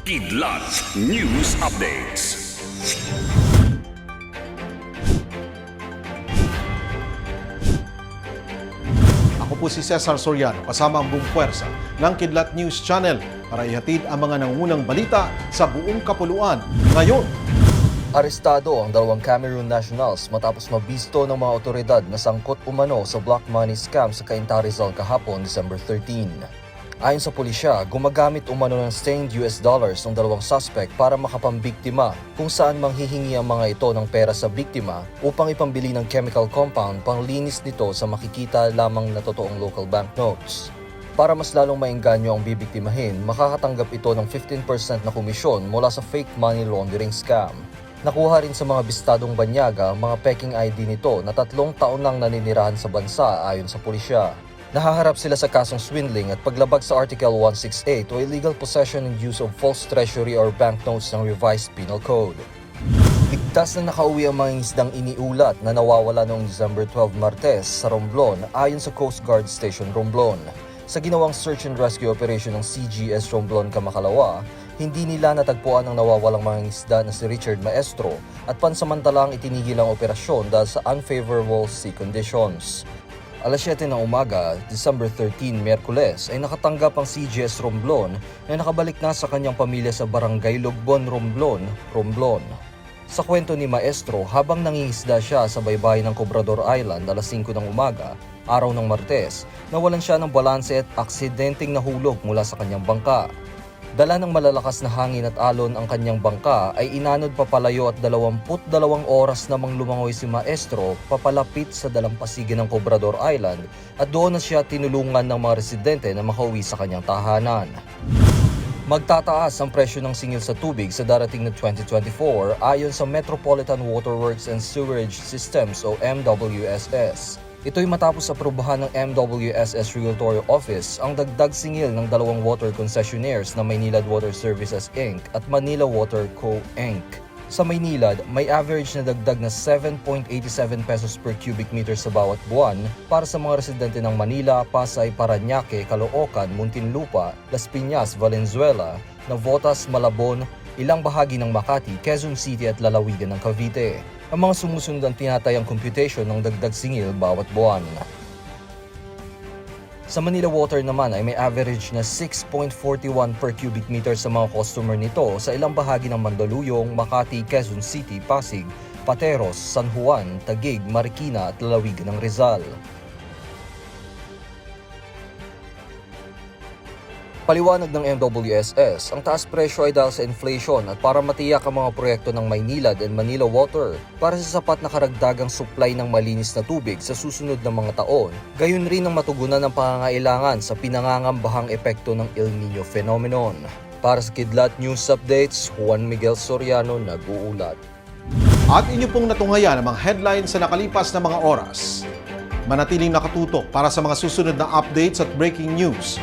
Kidlat News Updates. Ako po si Cesar Soriano kasama ang buong puwersa ng Kidlat News Channel para ihatid ang mga nangunang balita sa buong kapuluan. Ngayon, Arestado ang dalawang Cameroon nationals matapos mabisto ng mga otoridad na sangkot umano sa black money scam sa Cainta Rizal kahapon December 13. Ayon sa pulisya, gumagamit umano ng stained US dollars ng dalawang suspect para makapambiktima kung saan manghihingi ang mga ito ng pera sa biktima upang ipambili ng chemical compound panglinis nito sa makikita lamang na totoong local banknotes. Para mas lalong maengganyo ang bibiktimahin, makakatanggap ito ng 15% na komisyon mula sa fake money laundering scam. Nakuha rin sa mga bistadong banyaga ang mga peking ID nito na tatlong taon nang naninirahan sa bansa ayon sa pulisya. Nahaharap sila sa kasong swindling at paglabag sa Article 168 o illegal possession and use of false treasury or banknotes ng revised penal code. Ligtas na nakauwi ang mga isdang iniulat na nawawala noong December 12 Martes sa Romblon ayon sa Coast Guard Station Romblon. Sa ginawang search and rescue operation ng CGS Romblon Kamakalawa, hindi nila natagpuan ang nawawalang mga isda na si Richard Maestro at pansamantalang itinigil ang operasyon dahil sa unfavorable sea conditions. Alas 7 ng umaga, December 13, Miyerkules, ay nakatanggap ang CGS Romblon na nakabalik na sa kanyang pamilya sa barangay Lugbon, Romblon, Romblon. Sa kwento ni Maestro, habang nangingisda siya sa baybayin ng Cobrador Island alas 5 ng umaga, araw ng Martes, nawalan siya ng balanse at aksidenteng nahulog mula sa kanyang bangka. Dala ng malalakas na hangin at alon ang kanyang bangka ay inanod papalayo at 22 oras namang lumangoy si Maestro papalapit sa dalampasigan ng Cobrador Island at doon na siya tinulungan ng mga residente na makauwi sa kanyang tahanan. Magtataas ang presyo ng singil sa tubig sa darating na 2024 ayon sa Metropolitan Waterworks and Sewerage Systems o MWSS. Ito'y matapos aprubahan ng MWSS Regulatory Office ang dagdag singil ng dalawang water concessionaires na Maynilad Water Services Inc. at Manila Water Co. Inc. Sa Maynilad, may average na dagdag na 7.87 pesos per cubic meter sa bawat buwan para sa mga residente ng Manila, Pasay, Paranaque, Caloocan, Muntinlupa, Las Piñas, Valenzuela, Navotas, Malabon, ilang bahagi ng Makati, Quezon City at lalawigan ng Cavite. Ang mga sumusunod ang tinatayang computation ng dagdag singil bawat buwan. Sa Manila Water naman ay may average na 6.41 per cubic meter sa mga customer nito sa ilang bahagi ng Mandaluyong, Makati, Quezon City, Pasig, Pateros, San Juan, Taguig, Marikina at lalawigan ng Rizal. Paliwanag ng MWSS, ang taas presyo ay dahil sa inflation at para matiyak ang mga proyekto ng Maynilad and Manila Water para sa sapat na karagdagang supply ng malinis na tubig sa susunod na mga taon. Gayon rin ang matugunan ng pangangailangan sa pinangangambahang epekto ng El Nino phenomenon. Para sa Kidlat News Updates, Juan Miguel Soriano nag-uulat. at inyo pong natunghayan ang mga headlines sa nakalipas na mga oras. Manatiling nakatutok para sa mga susunod na updates at breaking news.